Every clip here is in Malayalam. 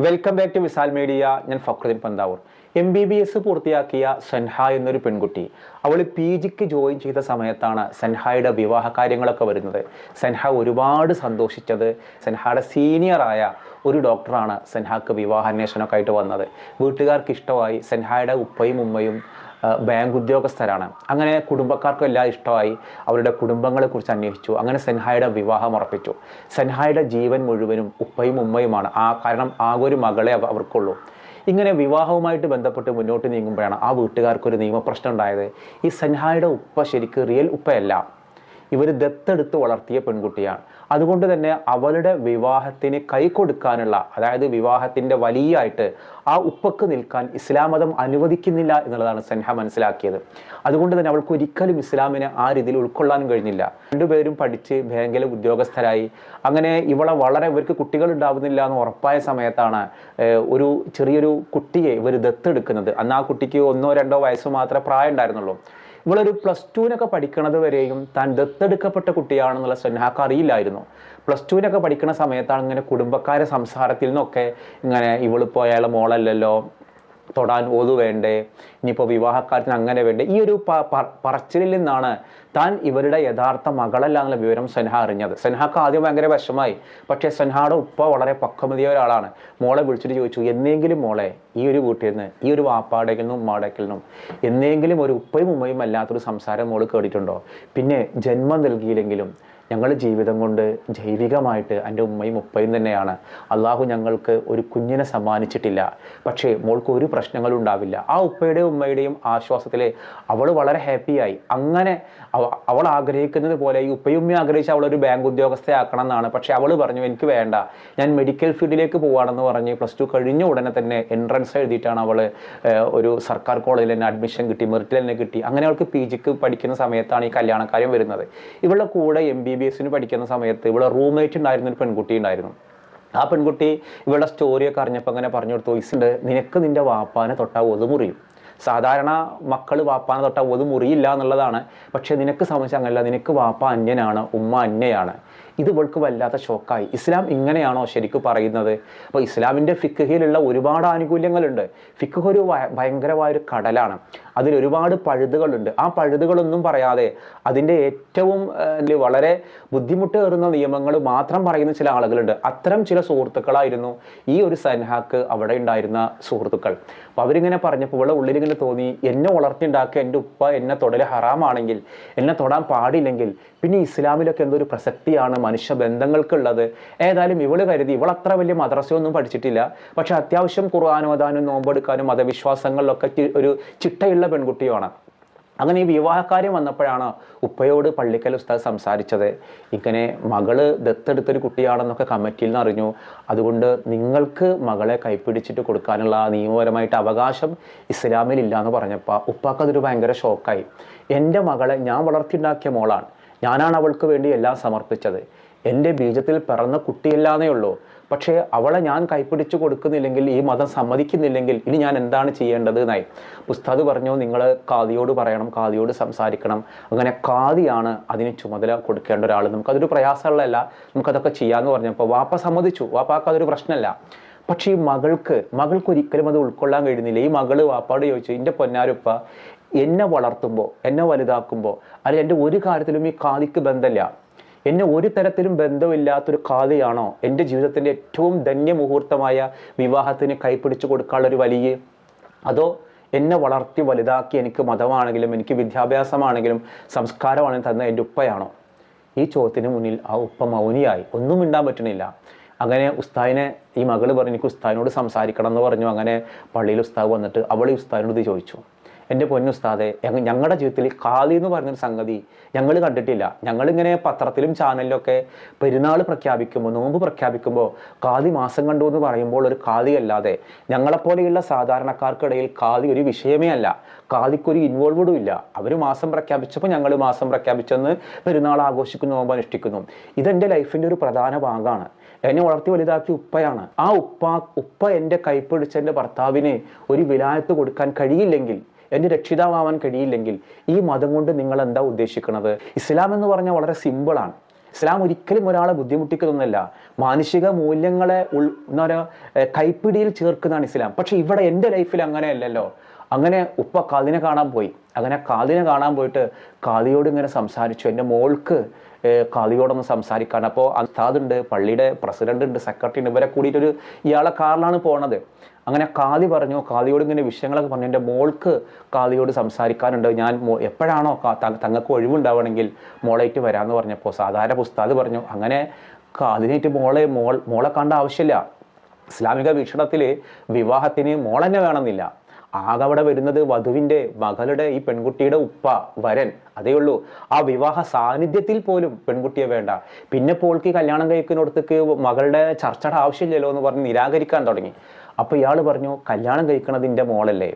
Welcome back to Misal media ഞാൻ Fakruddin Panthavoor. M B B S പൂർത്തിയാക്കിയ സെൻഹ എന്നൊരു പെൺകുട്ടി. അവൾ പി ജിക്ക് ജോയിൻ ചെയ്ത സമയത്താണ് സൻഹയുടെ വിവാഹ കാര്യങ്ങളൊക്കെ വരുന്നത്. സെൻഹ ഒരുപാട് സന്തോഷിച്ചത്. സൻഹയുടെ സീനിയറായ ഒരു ഡോക്ടറാണ് സൻഹക്ക് വിവാഹാന്വേഷണമൊക്കെ ആയിട്ട് വന്നത്. വീട്ടുകാർക്ക് ഇഷ്ടമായി സൻഹയുടെ ഉപ്പയും ഉമ്മയും ബാങ്ക് ഉദ്യോഗസ്ഥരാണ്. അങ്ങനെ കുടുംബക്കാർക്കും എല്ലാം ഇഷ്ടമായി. അവരുടെ കുടുംബങ്ങളെക്കുറിച്ച് അന്വേഷിച്ചു. അങ്ങനെ സെൻഹായുടെ വിവാഹം ഉറപ്പിച്ചു. സെൻഹായുടെ ജീവൻ മുഴുവനും ഉപ്പയും ഉമ്മയുമാണ്. ആ കാരണം ആകെ ഒരു മകളെ അവർക്കുള്ളൂ. ഇങ്ങനെ വിവാഹവുമായിട്ട് ബന്ധപ്പെട്ട് മുന്നോട്ട് നീങ്ങുമ്പോഴാണ് ആ വീട്ടുകാർക്കൊരു നിയമപ്രശ്നം ഉണ്ടായത്. ഈ സെൻഹായുടെ ഉപ്പ ശരിക്ക് റിയൽ ഉപ്പയല്ല. ഇവർ ദത്തെടുത്ത് വളർത്തിയ പെൺകുട്ടിയാണ്. അതുകൊണ്ട് തന്നെ അവളുടെ വിവാഹത്തിന് കൈ കൊടുക്കാനുള്ള അതായത് വിവാഹത്തിന്റെ വലിയായിട്ട് ആ ഉപ്പക്ക് നിൽക്കാൻ ഇസ്ലാം മതം അനുവദിക്കുന്നില്ല എന്നുള്ളതാണ് സെൻഹ മനസ്സിലാക്കിയത്. അതുകൊണ്ട് തന്നെ അവൾക്ക് ഒരിക്കലും ഇസ്ലാമിനെ ആ രീതിയിൽ ഉൾക്കൊള്ളാനും കഴിഞ്ഞില്ല. രണ്ടുപേരും പഠിച്ച് ബാങ്കിലെ ഉദ്യോഗസ്ഥരായി. അങ്ങനെ ഇവളെ വളരെ ഇവർക്ക് കുട്ടികൾ ഉണ്ടാവുന്നില്ല എന്ന് ഉറപ്പായ സമയത്താണ് ഒരു ചെറിയൊരു കുട്ടിയെ ഇവർ ദത്തെടുക്കുന്നത്. അന്ന് ആ കുട്ടിക്ക് ഒന്നോ രണ്ടോ വയസ്സ് മാത്രമേ പ്രായം ഉണ്ടായിരുന്നുള്ളൂ ഇവളൊരു പ്ലസ് ടുവിനൊക്കെ പഠിക്കണത് വരെയും താൻ ദത്തെടുക്കപ്പെട്ട കുട്ടിയാണെന്നുള്ള സന്നാക്ക് അറിയില്ലായിരുന്നു. പ്ലസ് ടുവിനൊക്കെ പഠിക്കുന്ന സമയത്താണ് ഇങ്ങനെ കുടുംബക്കാരെ സംസാരത്തിൽ നിന്നൊക്കെ ഇങ്ങനെ ഇവളിപ്പോൾ അയാളെ മോളല്ലല്ലോ തൊടാൻ ഓതു വേണ്ടേ? ഇനിയിപ്പോൾ വിവാഹക്കാലത്തിന് അങ്ങനെ വേണ്ടേ? ഈ ഒരു പറച്ചിലിൽ നിന്നാണ് താൻ ഇവരുടെ യഥാർത്ഥ മകളല്ല എന്നുള്ള വിവരം സെൻഹ അറിഞ്ഞത്. സൻഹാക്ക് ആദ്യം ഭയങ്കര വിഷമായി പക്ഷേ സെൻഹയുടെ ഉപ്പ വളരെ പക്വമതിയ ഒരാളാണ്. മോളെ വിളിച്ചിട്ട് ചോദിച്ചു എന്നെങ്കിലും മോളെ ഈ ഒരു വീട്ടിൽ നിന്ന് ഈ ഒരു വാപ്പാടേക്കിൽ നിന്നും ഉമ്മാടേക്കിൽ നിന്നും എന്നെങ്കിലും ഒരു ഉപ്പയും ഉമ്മയും അല്ലാത്തൊരു സംസാരം മോൾ കേട്ടിട്ടുണ്ടോ? പിന്നെ ജന്മം നൽകിയില്ലെങ്കിലും ഞങ്ങൾ ജീവിതം കൊണ്ട് ജൈവികമായിട്ട് എന്റെ ഉമ്മയും ഉപ്പയും തന്നെയാണ്. അള്ളാഹു ഞങ്ങൾക്ക് ഒരു കുഞ്ഞിനെ സമ്മാനിച്ചിട്ടില്ല. പക്ഷേ മോൾക്ക് ഒരു പ്രശ്നങ്ങളും ഉണ്ടാവില്ല. ആ ഉപ്പയുടെയും ഉമ്മയുടെയും ആശ്വാസത്തിൽ അവൾ വളരെ ഹാപ്പിയായി അങ്ങനെ അവൾ ആഗ്രഹിക്കുന്നത് പോലെ ഈ ഉപ്പയും ഉമ്മയും ആഗ്രഹിച്ച് ഒരു ബാങ്ക് ഉദ്യോഗസ്ഥയാക്കണം എന്നാണ് പക്ഷേ അവൾ പറഞ്ഞു എനിക്ക് വേണ്ട. ഞാൻ മെഡിക്കൽ ഫീൽഡിലേക്ക് പോവാണെന്ന് പറഞ്ഞ് പ്ലസ് ടു കഴിഞ്ഞ ഉടനെ തന്നെ എൻട്രൻസ് എഴുതിയിട്ടാണ് അവൾ ഒരു സർക്കാർ കോളേജിൽ തന്നെ അഡ്മിഷൻ കിട്ടി മെറിറ്റിൽ തന്നെ കിട്ടി. അങ്ങനെ അവൾക്ക് പി ജിക്ക് പഠിക്കുന്ന സമയത്താണ് ഈ കല്യാണക്കാര്യം വരുന്നത്. ഇവളുടെ കൂടെ എം ബി ബി എസിന് പഠിക്കുന്ന സമയത്ത് ഇവളെ റൂംമേറ്റ് ഉണ്ടായിരുന്ന ഒരു പെൺകുട്ടി ഉണ്ടായിരുന്നു. ആ പെൺകുട്ടി ഇവളുടെ സ്റ്റോറിയൊക്കെ അറിഞ്ഞപ്പോൾ അങ്ങനെ പറഞ്ഞു കൊടുത്തു ഇസുണ്ട് നിനക്ക് നിന്റെ വാപ്പാനെ തൊട്ടാൽ ഒതുമുറിയും. സാധാരണ മക്കൾ വാപ്പാനെ തൊട്ടാൽ ഒരു മുറിയില്ല എന്നുള്ളതാണ്. പക്ഷേ നിനക്ക് സംബന്ധിച്ച് അങ്ങനല്ല. നിനക്ക് വാപ്പ അന്യനാണ് ഉമ്മ അന്യയാണ് ഇത് ഇവൾക്ക് വല്ലാത്ത ഷോക്കായി ഇസ്ലാം ഇങ്ങനെയാണോ ശരിക്കും പറയുന്നത്? അപ്പോൾ ഇസ്ലാമിന്റെ ഫിക്കഹിലുള്ള ഒരുപാട് ആനുകൂല്യങ്ങളുണ്ട്. ഫിക്കഹ് ഒരു ഭയങ്കരമായൊരു കടലാണ്. അതിൽ ഒരുപാട് പഴുതുകളുണ്ട്. ആ പഴുതുകളൊന്നും പറയാതെ അതിന്റെ ഏറ്റവും വളരെ ബുദ്ധിമുട്ട് ബുദ്ധിമുട്ടേറുന്ന നിയമങ്ങൾ മാത്രം പറയുന്ന ചില ആളുകളുണ്ട്. അത്തരം ചില സുഹൃത്തുക്കളായിരുന്നു ഈ ഒരു സൻഹാക്ക് അവിടെ ഉണ്ടായിരുന്ന സുഹൃത്തുക്കൾ. അപ്പോൾ അവരിങ്ങനെ പറഞ്ഞപ്പോൾ ഇവിടെ ഉള്ളിലിങ്ങനെ തോന്നി എന്നെ വളർത്തിണ്ടാക്കുക എന്റെ ഉപ്പ എന്നെ തൊടൽ ഹറാമാണെങ്കിൽ എന്നെ തൊടാൻ പാടില്ലെങ്കിൽ പിന്നെ ഇസ്ലാമിലൊക്കെ എന്തോ ഒരു പ്രസക്തിയാണ് മനുഷ്യ ബന്ധങ്ങൾക്കുള്ളത് ഏതായാലും ഇവൾ കരുതി ഇവൾ അത്ര വലിയ മദ്രസയൊന്നും പഠിച്ചിട്ടില്ല. പക്ഷെ അത്യാവശ്യം ഖുർആൻ ഓതാനും നോമ്പെടുക്കാനും മതവിശ്വാസങ്ങളിലൊക്കെ ഒരു ചിട്ടയുള്ള പെൺകുട്ടിയാണ്. അങ്ങനെ ഈ വിവാഹക്കാര്യം വന്നപ്പോഴാണ് ഉപ്പയോട് പള്ളിക്കൽ ഉസ്താദ് സംസാരിച്ചത്. ഇങ്ങനെ മകൾ ദത്തെടുത്തൊരു കുട്ടിയാണെന്നൊക്കെ കമ്മിറ്റിയിൽ നിന്ന് അറിഞ്ഞു. അതുകൊണ്ട് നിങ്ങൾക്ക് മകളെ കൈപ്പിടിച്ചിട്ട് കൊടുക്കാനുള്ള നിയമപരമായിട്ട് അവകാശം ഇസ്ലാമിൽ ഇല്ല എന്ന് പറഞ്ഞപ്പോൾ ഉപ്പാക്ക് അതൊരു ഭയങ്കര ഷോക്കായി എന്റെ മകളെ ഞാൻ വളർത്തിയുണ്ടാക്കിയ മോളാണ്. ഞാനാണ് അവൾക്ക് വേണ്ടി എല്ലാം സമർപ്പിച്ചത്. എന്റെ ബീജത്തിൽ പിറന്ന കുട്ടിയല്ലാന്നേ ഉള്ളൂ. പക്ഷേ അവളെ ഞാൻ കൈപ്പിടിച്ചു കൊടുക്കുന്നില്ലെങ്കിൽ ഈ മതം സമ്മതിക്കുന്നില്ലെങ്കിൽ ഇനി ഞാൻ എന്താണ് ചെയ്യേണ്ടത് എന്നായി. ഉസ്താദ് പറഞ്ഞു നിങ്ങൾ കാതിയോട് പറയണം കാതിയോട് സംസാരിക്കണം. അങ്ങനെ കാതിയാണ് അതിന് ചുമതല കൊടുക്കേണ്ട ഒരാൾ നമുക്കതൊരു പ്രയാസമുള്ളതല്ല. നമുക്കതൊക്കെ ചെയ്യാമെന്ന് പറഞ്ഞപ്പോൾ വാപ്പ സമ്മതിച്ചു. വാപ്പാക്ക് അതൊരു പ്രശ്നമല്ല. പക്ഷേ ഈ മകൾക്ക് മകൾക്ക് ഒരിക്കലും അത് ഉൾക്കൊള്ളാൻ കഴിയുന്നില്ല. ഈ മകൾ വാപ്പാട് ചോദിച്ചു എന്റെ പൊന്നാരുപ്പ എന്നെ വളർത്തുമ്പോൾ എന്നെ വലുതാക്കുമ്പോൾ അല്ലെങ്കിൽ എന്റെ ഒരു കാര്യത്തിലും ഈ കാതിക്ക് ബന്ധമില്ല. എന്നെ ഒരു തരത്തിലും ബന്ധമില്ലാത്തൊരു കാതിയാണോ? എന്റെ ജീവിതത്തിന്റെ ഏറ്റവും ധന്യമുഹൂർത്തമായ വിവാഹത്തിന് കൈപ്പിടിച്ചു കൊടുക്കാനുള്ളൊരു വലിയ അതോ എന്നെ വളർത്തി വലുതാക്കി എനിക്ക് മതമാണെങ്കിലും എനിക്ക് വിദ്യാഭ്യാസമാണെങ്കിലും സംസ്കാരമാണെങ്കിലും തന്ന എന്റെ ഉപ്പയാണോ? ഈ ചോദ്യത്തിന് മുന്നിൽ ആ ഉപ്പ മൗനിയായി. ഒന്നും മിണ്ടാൻ പറ്റണില്ല. അങ്ങനെ ഉസ്താദിനെ ഈ മകൾ പറഞ്ഞു എനിക്ക് ഉസ്താദിനോട് സംസാരിക്കണം എന്ന് പറഞ്ഞു. അങ്ങനെ പള്ളിയിൽ ഉസ്താദ് വന്നിട്ട് അവൾ ഈ ഉസ്താദിനോട് ഇത് ചോദിച്ചു. എന്റെ പൊന്നുസ്താദെ ഞങ്ങ- ഞങ്ങളുടെ ജീവിതത്തിൽ കാളി എന്ന് പറഞ്ഞൊരു സംഗതി ഞങ്ങൾ കണ്ടിട്ടില്ല. ഞങ്ങളിങ്ങനെ പത്രത്തിലും ചാനലിലൊക്കെ പെരുന്നാൾ പ്രഖ്യാപിക്കുമ്പോൾ നോമ്പ് പ്രഖ്യാപിക്കുമ്പോൾ കാളി മാസം കണ്ടു എന്ന് പറയുമ്പോൾ ഒരു കാളി അല്ലാതെ ഞങ്ങളെപ്പോലെയുള്ള സാധാരണക്കാർക്കിടയിൽ കാളി ഒരു വിഷയമേ അല്ല. കാളിക്കൊരു ഇൻവോൾവ്ഡും ഇല്ല. അവർ മാസം പ്രഖ്യാപിച്ചപ്പോൾ ഞങ്ങൾ മാസം പ്രഖ്യാപിച്ചെന്ന് പെരുന്നാൾ ആഘോഷിക്കുന്നു നോമ്പ് അനുഷ്ഠിക്കുന്നു. ഇതെന്റെ ലൈഫിന്റെ ഒരു പ്രധാന ഭാഗമാണ് എന്നെ വളർത്തി വലുതാക്കിയ ഉപ്പയാണ്. ആ ഉപ്പ ഉപ്പ എന്റെ കൈപ്പിടിച്ച എന്റെ ഭർത്താവിന് ഒരു വിലായത്ത് കൊടുക്കാൻ കഴിയില്ലെങ്കിൽ എന്റെ രക്ഷിതാവാൻ കഴിയില്ലെങ്കിൽ ഈ മതം കൊണ്ട് നിങ്ങൾ എന്താ ഉദ്ദേശിക്കുന്നത് ഇസ്ലാം എന്ന് പറഞ്ഞാൽ വളരെ സിമ്പിളാണ് ഇസ്ലാം ഒരിക്കലും ഒരാളെ ബുദ്ധിമുട്ടിക്കുന്നൊന്നുമല്ല മാനുഷിക മൂല്യങ്ങളെ ഉൾ എന്താ പറയുക കൈപ്പിടിയിൽ ചേർക്കുന്നതാണ് ഇസ്ലാം. പക്ഷെ ഇവിടെ എന്റെ ലൈഫിൽ അങ്ങനെയല്ലല്ലോ. അങ്ങനെ ഉപ്പ കാതിനെ കാണാൻ പോയി. അങ്ങനെ കാതിനെ കാണാൻ പോയിട്ട് കാതിയോട് ഇങ്ങനെ സംസാരിച്ചു. എന്റെ മോൾക്ക് ഏഹ് കാതിയോടൊന്ന് സംസാരിക്കാൻ അപ്പോൾ അസ്താദുണ്ട് പള്ളിയുടെ പ്രസിഡന്റ് ഉണ്ട് സെക്രട്ടറി ഉണ്ട് ഇവരെ കൂടിയിട്ടൊരു ഇയാളെ കാറിലാണ് പോണത്. അങ്ങനെ കാതി പറഞ്ഞു കാതിയോട് ഇങ്ങനെ വിഷയങ്ങളൊക്കെ പറഞ്ഞു. എന്റെ മോൾക്ക് കാതിയോട് സംസാരിക്കാനുണ്ട്. ഞാൻ എപ്പോഴാണോ തങ്ങൾക്ക് ഒഴിവുണ്ടാവണമെങ്കിൽ മോളേറ്റ് വരാമെന്ന് പറഞ്ഞപ്പോൾ സാധാരണ പുസ്താദ് പറഞ്ഞു അങ്ങനെ കാതിനേറ്റ് മോളെ മോൾ മോളെ കണ്ട ആവശ്യമില്ല. ഇസ്ലാമിക വീക്ഷണത്തിൽ വിവാഹത്തിന് മോളെന്നെ വേണമെന്നില്ല. ആകെ അവിടെ വരുന്നത് വധുവിന്റെ മകളുടെ ഈ പെൺകുട്ടിയുടെ ഉപ്പ വരൻ. അതേ ഉള്ളൂ. ആ വിവാഹ സാന്നിധ്യത്തിൽ പോലും പെൺകുട്ടിയെ വേണ്ട. പിന്നെ പോൾക്ക് കല്യാണം കഴിക്കുന്നിടത്തേക്ക് മകളുടെ ചർച്ചയുടെ ആവശ്യമില്ലല്ലോ എന്ന് പറഞ്ഞ് നിരാകരിക്കാൻ തുടങ്ങി. അപ്പോൾ ഇയാൾ പറഞ്ഞു കല്യാണം കഴിക്കണതിന്റെ മോളല്ലേ?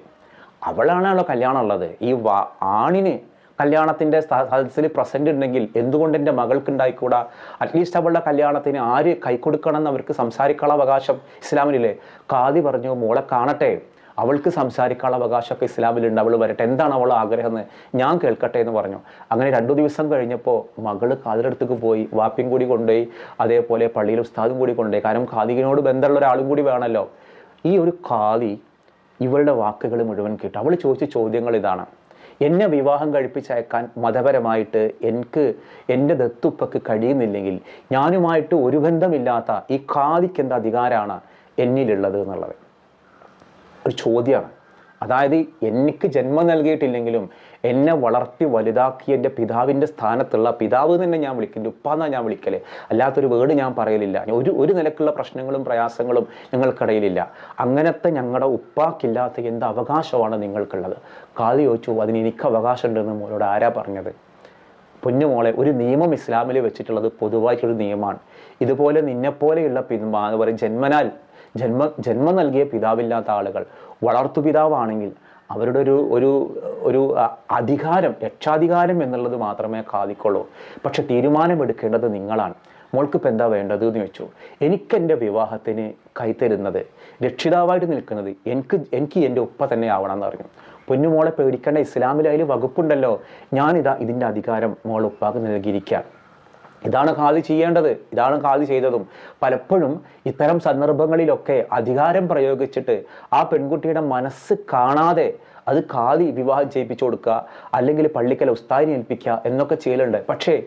അവളാണല്ലോ കല്യാണം ഉള്ളത്. ഈ വാ ആണിന് കല്യാണത്തിന്റെ സദസ്സിൽ പ്രസന്റ് ഉണ്ടെങ്കിൽ എന്തുകൊണ്ട് എന്റെ മകൾക്ക് ഉണ്ടായിക്കൂടാ? അറ്റ്ലീസ്റ്റ് അവളുടെ കല്യാണത്തിന് ആര് കൈക്കൊടുക്കണം എന്ന് അവർക്ക് സംസാരിക്കാനുള്ള അവകാശം ഇസ്ലാമിനില്ലേ? കാതി പറഞ്ഞു മോളെ കാണട്ടെ. അവൾക്ക് സംസാരിക്കാനുള്ള അവകാശമൊക്കെ ഇസ്ലാമിലുണ്ട്. അവൾ വരട്ടെ. എന്താണ് അവൾ ആഗ്രഹം എന്ന് ഞാൻ കേൾക്കട്ടെ എന്ന് പറഞ്ഞു. അങ്ങനെ രണ്ടു ദിവസം കഴിഞ്ഞപ്പോൾ മകൾ കാതിലടുത്തേക്ക് പോയി. വാപ്പിയും കൂടി കൊണ്ടുപോയി. അതേപോലെ പള്ളിയിൽ ഉസ്താദും കൂടി കൊണ്ടുപോയി. കാരണം ഖാദികിനോട് ബന്ധമുള്ള ഒരാളും കൂടി വേണമല്ലോ. ഈ ഒരു ഖാദി ഇവളുടെ വാക്കുകൾ മുഴുവൻ കേട്ടു. അവൾ ചോദിച്ച ചോദ്യങ്ങൾ ഇതാണ്. എന്നെ വിവാഹം കഴിപ്പിച്ചയക്കാൻ മതപരമായിട്ട് എനിക്ക് എന്റെ ദത്തുപ്പക്ക് കഴിയുന്നില്ലെങ്കിൽ ഞാനുമായിട്ട് ഒരു ബന്ധമില്ലാത്ത ഈ ഖാദിക്ക് എന്ത് അധികാരമാണ് എന്നിലുള്ളത് എന്നുള്ളത്. ഒരു ചോദ്യമാണ്. അതായത് എനിക്ക് ജന്മം നൽകിയിട്ടില്ലെങ്കിലും എന്നെ വളർത്തി വലുതാക്കി എന്റെ പിതാവിന്റെ സ്ഥാനത്തുള്ള പിതാവ് തന്നെ ഞാൻ വിളിക്കുന്നു ഉപ്പാന്നാണ് ഞാൻ വിളിക്കൽ? അല്ലാത്തൊരു വേർഡ് ഞാൻ പറയലില്ല. ഒരു ഒരു നിലക്കുള്ള പ്രശ്നങ്ങളും പ്രയാസങ്ങളും ഞങ്ങൾക്കിടയിലില്ല. അങ്ങനത്തെ ഞങ്ങളുടെ ഉപ്പാക്കില്ലാത്ത എന്ത് അവകാശമാണ് നിങ്ങൾക്കുള്ളത്? കാതി ചോദിച്ചു അതിന് എനിക്ക് അവകാശമുണ്ടെന്ന് മോളോട് ആരാ പറഞ്ഞത്? പൊന്നുമോളെ ഒരു നിയമം ഇസ്ലാമിൽ വെച്ചിട്ടുള്ളത് പൊതുവായിട്ടൊരു നിയമമാണ്. ഇതുപോലെ നിന്നെപ്പോലെയുള്ള പിന്മാ അതുപോലെ ജന്മനാൽ ജന്മ ജന്മം നൽകിയ പിതാവില്ലാത്ത ആളുകൾ വളർത്തു പിതാവാണെങ്കിൽ അവരുടെ ഒരു ഒരു ഒരു അധികാരം രക്ഷാധികാരം എന്നുള്ളത് മാത്രമേ കാതിക്കുള്ളൂ. പക്ഷെ തീരുമാനമെടുക്കേണ്ടത് നിങ്ങളാണ്. മോൾക്കിപ്പോൾ എന്താ വേണ്ടത് എന്ന് വെച്ചു എനിക്കെന്റെ വിവാഹത്തിന് കൈത്തരുന്നത് രക്ഷിതാവായിട്ട് നിൽക്കുന്നത് എനിക്ക് എനിക്ക് എന്റെ ഉപ്പ തന്നെ ആവണം എന്ന് പറഞ്ഞു. പൊന്നുമോളെ പേടിക്കേണ്ട ഇസ്ലാമിൽ വകുപ്പുണ്ടല്ലോ. ഞാനിതാ ഇതിന്റെ അധികാരം മോൾ ഉപ്പാക്ക് നൽകിയിരിക്കാൻ ഇതാണ് ഖാദി ചെയ്യേണ്ടത് ഇതാണ് ഖാദി ചെയ്തതും. പലപ്പോഴും ഇത്തരം സന്ദർഭങ്ങളിലൊക്കെ അധികാരം പ്രയോഗിച്ചിട്ട് ആ പെൺകുട്ടിയുടെ മനസ്സ് കാണാതെ അത് ഖാദി വിവാഹം ചെയ്യിപ്പിച്ചു കൊടുക്കുക അല്ലെങ്കിൽ പള്ളിക്കൽ ഉസ്താദിനെ ഏൽപ്പിക്കുക എന്നൊക്കെ ചെയ്യലുണ്ട്. പക്ഷേ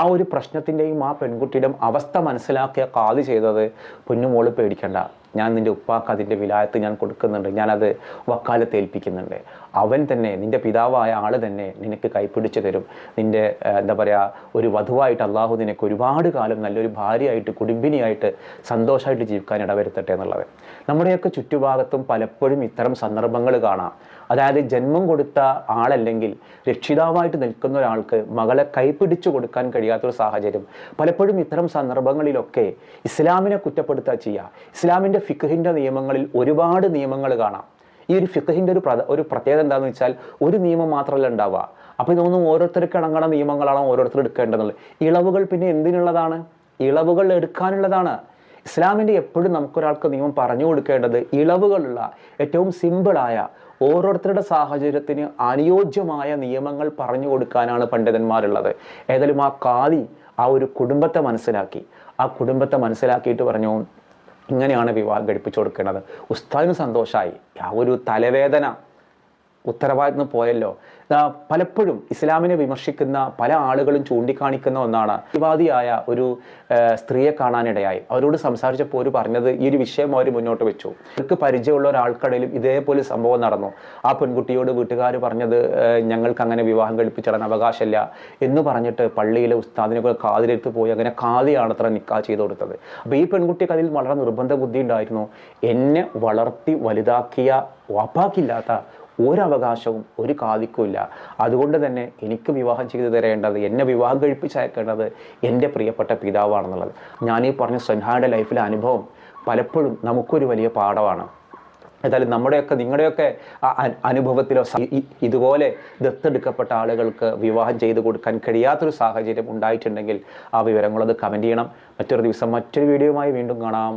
ആ ഒരു പ്രശ്നത്തിന്റെയും ആ പെൺകുട്ടിയുടെയും അവസ്ഥ മനസ്സിലാക്കിയ ഖാദി ചെയ്തത് പൊന്നുമോൾ പേടിക്കണ്ട. ഞാൻ നിന്റെ ഉപ്പാക്ക് അതിന്റെ വിലായത്ത് ഞാൻ കൊടുക്കുന്നുണ്ട്. ഞാനത് വക്കാലത്ത് ഏൽപ്പിക്കുന്നുണ്ട്. അവൻ തന്നെ നിന്റെ പിതാവായ ആൾ തന്നെ നിനക്ക് കൈപ്പിടിച്ചു തരും. നിന്റെ എന്താ പറയുക ഒരു വധുവായിട്ട് അള്ളാഹു നിനക്ക് ഒരുപാട് കാലം നല്ലൊരു ഭാര്യയായിട്ട് കുടുംബിനിയായിട്ട് സന്തോഷമായിട്ട് ജീവിക്കാൻ ഇടവരുത്തട്ടെ എന്നുള്ളത്. നമ്മുടെയൊക്കെ ചുറ്റുഭാഗത്തും പലപ്പോഴും ഇത്തരം സന്ദർഭങ്ങൾ കാണാം. അതായത് ജന്മം കൊടുത്ത ആളല്ലെങ്കിൽ രക്ഷിതാവായിട്ട് നിൽക്കുന്ന ഒരാൾക്ക് മകളെ കൈപ്പിടിച്ചു കൊടുക്കാൻ കഴിയാത്തൊരു സാഹചര്യം. പലപ്പോഴും ഇത്തരം സന്ദർഭങ്ങളിലൊക്കെ ഇസ്ലാമിനെ കുറ്റപ്പെടുത്തുക ചെയ്യുക ഇസ്ലാമിന്റെ ഫിഖഹിന്റെ നിയമങ്ങളിൽ ഒരുപാട് നിയമങ്ങൾ കാണാം. ഈ ഒരു ഫിഖഹിന്റെ ഒരു ഒരു പ്രത്യേകത എന്താണെന്ന് വെച്ചാൽ ഒരു നിയമം മാത്രമല്ല ഉണ്ടാവുക. അപ്പോൾ ഇതൊന്നും ഓരോരുത്തർക്ക് ഇണങ്ങണ നിയമങ്ങളാണ് ഓരോരുത്തർ എടുക്കേണ്ടതെന്നുള്ളത് ഇളവുകൾ പിന്നെ എന്തിനുള്ളതാണ്? ഇളവുകൾ എടുക്കാനുള്ളതാണ്. ഇസ്ലാമിന്റെ എപ്പോഴും നമുക്കൊരാൾക്ക് നിയമം പറഞ്ഞു കൊടുക്കേണ്ടത് ഇളവുകളുള്ള ഏറ്റവും സിമ്പിളായ ഓരോരുത്തരുടെ സാഹചര്യത്തിന് അനുയോജ്യമായ നിയമങ്ങൾ പറഞ്ഞു കൊടുക്കാനാണ് പണ്ഡിതന്മാരുള്ളത്. ഏതായാലും ആ കാതി ആ ഒരു കുടുംബത്തെ മനസ്സിലാക്കി. ആ കുടുംബത്തെ മനസ്സിലാക്കിയിട്ട് പറഞ്ഞു ഇങ്ങനെയാണ് വിവാഹം കഴിപ്പിച്ചു കൊടുക്കേണ്ടത്. ഉസ്താദിന് സന്തോഷമായി ആ ഒരു തലവേദന ഉത്തരവാദിത്തം പോയല്ലോ. പലപ്പോഴും ഇസ്ലാമിനെ വിമർശിക്കുന്ന പല ആളുകളും ചൂണ്ടിക്കാണിക്കുന്ന ഒന്നാണ് വിവാദിയായ ഒരു സ്ത്രീയെ കാണാനിടയായി. അവരോട് സംസാരിച്ചപ്പോൾ അവർ പറഞ്ഞത് ഈ ഒരു വിഷയം അവർ മുന്നോട്ട് വെച്ചു. അവർക്ക് പരിചയമുള്ള ഒരാൾക്കിടയിലും ഇതേപോലെ സംഭവം നടന്നു. ആ പെൺകുട്ടിയോട് വീട്ടുകാർ പറഞ്ഞത് ഞങ്ങൾക്ക് അങ്ങനെ വിവാഹം കഴിപ്പിച്ചിടാൻ അവകാശമില്ല എന്ന് പറഞ്ഞിട്ട് പള്ളിയിലെ ഉസ്താദിനെ കൂടെ കാതിലെടുത്ത് പോയി അങ്ങനെ കാതിയാണ് അത്ര നിക്കാ ചെയ്തു കൊടുത്തത്. അപ്പോൾ ഈ പെൺകുട്ടിക്ക് അതിൽ വളരെ നിർബന്ധ ബുദ്ധി ഉണ്ടായിരുന്നു. എന്നെ വളർത്തി വലുതാക്കിയ വാപ്പാക്കില്ലാത്ത ഒരവകാശവും ഒരു കാതിക്കും ഇല്ല. അതുകൊണ്ട് തന്നെ എനിക്ക് വിവാഹം ചെയ്തു തരേണ്ടത് എന്നെ വിവാഹം കഴിപ്പിച്ചയക്കേണ്ടത് എന്റെ പ്രിയപ്പെട്ട പിതാവാണെന്നുള്ളത്. ഞാനീ പറഞ്ഞ സൻഹായുടെ ലൈഫിലെ അനുഭവം പലപ്പോഴും നമുക്കൊരു വലിയ പാഠമാണ്. ഏതായാലും നമ്മുടെയൊക്കെ നിങ്ങളുടെയൊക്കെ അനുഭവത്തിലോ ഇതുപോലെ ദത്തെടുക്കപ്പെട്ട ആളുകൾക്ക് വിവാഹം ചെയ്തു കൊടുക്കാൻ കഴിയാത്തൊരു സാഹചര്യം ഉണ്ടായിട്ടുണ്ടെങ്കിൽ ആ വിവരങ്ങളത് കമന്റ് ചെയ്യണം. മറ്റൊരു ദിവസം മറ്റൊരു വീഡിയോയുമായി വീണ്ടും കാണാം.